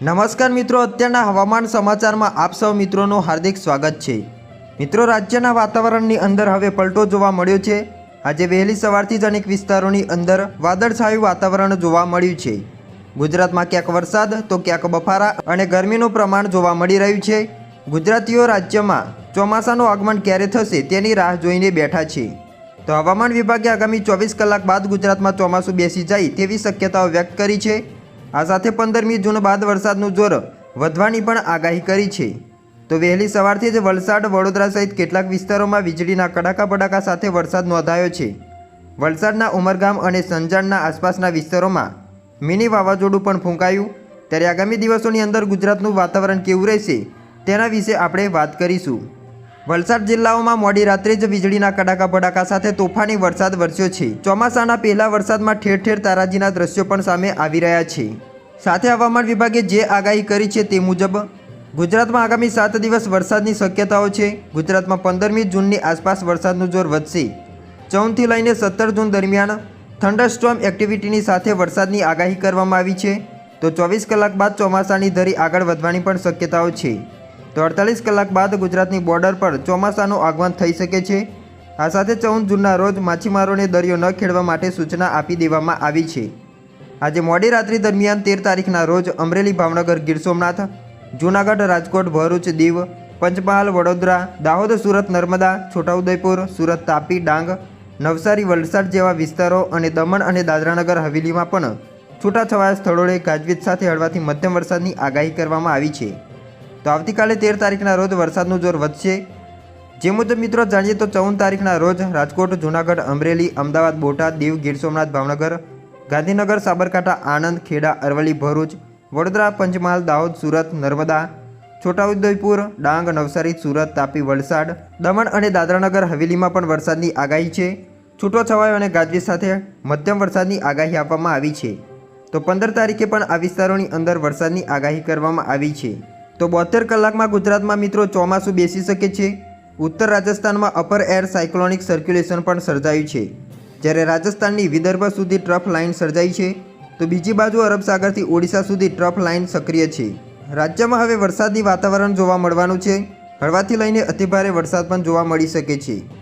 નમસ્કાર મિત્રો, અત્યારના હવામાન સમાચારમાં આપ સૌ મિત્રોનું હાર્દિક સ્વાગત છે. મિત્રો, રાજ્યના વાતાવરણની અંદર હવે પલટો જોવા મળ્યો છે. આજે વહેલી સવારથી જ અનેક વિસ્તારોની અંદર વાદળછાયું વાતાવરણ જોવા મળ્યું છે. ગુજરાતમાં ક્યાંક વરસાદ, તો ક્યાંક બફારા અને ગરમીનું પ્રમાણ જોવા મળી રહ્યું છે. ગુજરાતીઓ રાજ્યમાં ચોમાસાનું આગમન ક્યારે થશે તેની રાહ જોઈને બેઠા છે. તો હવામાન વિભાગે આગામી ચોવીસ કલાક બાદ ગુજરાતમાં ચોમાસું બેસી જાય તેવી શક્યતાઓ વ્યક્ત કરી છે. આ સાથે પંદરમી જૂન બાદ વરસાદનું જોર વધવાની પણ આગાહી કરી છે. તો વહેલી સવારથી જ વલસાડ, વડોદરા સહિત કેટલાક વિસ્તારોમાં વીજળીના કડાકા બડાકા સાથે વરસાદ નોંધાયો છે. વલસાડના ઉમરગામ અને સંજાણના આસપાસના વિસ્તારોમાં મિની વાવાઝોડું પણ ફૂંકાયું. ત્યારે આગામી દિવસોની અંદર ગુજરાતનું વાતાવરણ કેવું રહેશે તેના વિશે આપણે વાત કરીશું. વલસાડ જિલ્લાઓમાં મોડી રાત્રે જ વીજળીના કડાકા ભડાકા સાથે તોફાની વરસાદ વરસ્યો છે. ચોમાસાના પહેલા વરસાદમાં ઠેર ઠેર તારાજીના દ્રશ્યો પણ સામે આવી રહ્યા છે. સાથે હવામાન વિભાગે જે આગાહી કરી છે તે મુજબ, ગુજરાતમાં આગામી સાત દિવસ વરસાદની શક્યતાઓ છે. ગુજરાતમાં પંદરમી જૂનની આસપાસ વરસાદનું જોર વધશે. ચૌદથી લઈને સત્તર જૂન દરમિયાન થંડરસ્ટોર્મ એક્ટિવિટીની સાથે વરસાદની આગાહી કરવામાં આવી છે. તો ચોવીસ કલાક બાદ ચોમાસાની ધરી આગળ વધવાની પણ શક્યતાઓ છે. તો અડતાલીસ કલાક બાદ ગુજરાતની બોર્ડર પર ચોમાસાનું આગમન થઈ શકે છે. આ સાથે ચૌદ જૂનના રોજ માછીમારોને દરિયો ન ખેડવા માટે સૂચના આપી દેવામાં આવી છે. આજે મોડી રાત્રિ દરમિયાન તેર તારીખના રોજ અમરેલી ભાવનગર ગીર સોમનાથ, જૂનાગઢ રાજકોટ ભરૂચ દીવ, પંચમહાલ વડોદરા, દાહોદ, સુરત નર્મદા, છોટાઉદેપુર, સુરત તાપી, ડાંગ, નવસારી, વલસાડ જેવા વિસ્તારો અને દમણ અને દાદરાનગર હવેલીમાં પણ છૂટાછવાયા સ્થળોએ ગાજવીજ સાથે હળવાથી મધ્યમ વરસાદની આગાહી કરવામાં આવી છે. તો આવતીકાલે તેર તારીખના રોજ વરસાદનું જોર વધશે. જે મુજબ મિત્રો જાણીએ તો ચૌદ તારીખના રોજ રાજકોટ, જૂનાગઢ, અમરેલી, અમદાવાદ, બોટાદ, દીવ, ગીર સોમનાથ, ભાવનગર, ગાંધીનગર, સાબરકાંઠા, આણંદ, ખેડા, અરવલ્લી, ભરૂચ, વડોદરા, પંચમહાલ, દાહોદ, સુરત, નર્મદા, છોટાઉદેપુર, ડાંગ, નવસારી, સુરત, તાપી, વલસાડ, દમણ અને દાદરાનગર હવેલીમાં પણ વરસાદની આગાહી છે. છૂટો છવાયો અને ગાજવીજ સાથે મધ્યમ વરસાદની આગાહી આપવામાં આવી છે. તો પંદર તારીખે પણ આ વિસ્તારોની અંદર વરસાદની આગાહી કરવામાં આવી છે. તો બોતેર કલાકમાં ગુજરાતમાં મિત્રો ચોમાસું બેસી શકે છે. ઉત્તર રાજસ્થાનમાં અપર એર સાયક્લોનિક સર્ક્યુલેશન પણ સર્જાયું છે. જ્યારે રાજસ્થાનની વિદર્ભ સુધી ટ્રફ લાઇન સર્જાઈ છે, તો બીજી બાજુ અરબ સાગરથી ઓડિશા સુધી ટ્રફ લાઇન સક્રિય છે. રાજ્યમાં હવે વરસાદી વાતાવરણ જોવા મળવાનું છે. હળવાથી લઈને અતિભારે વરસાદ પણ જોવા મળી શકે છે.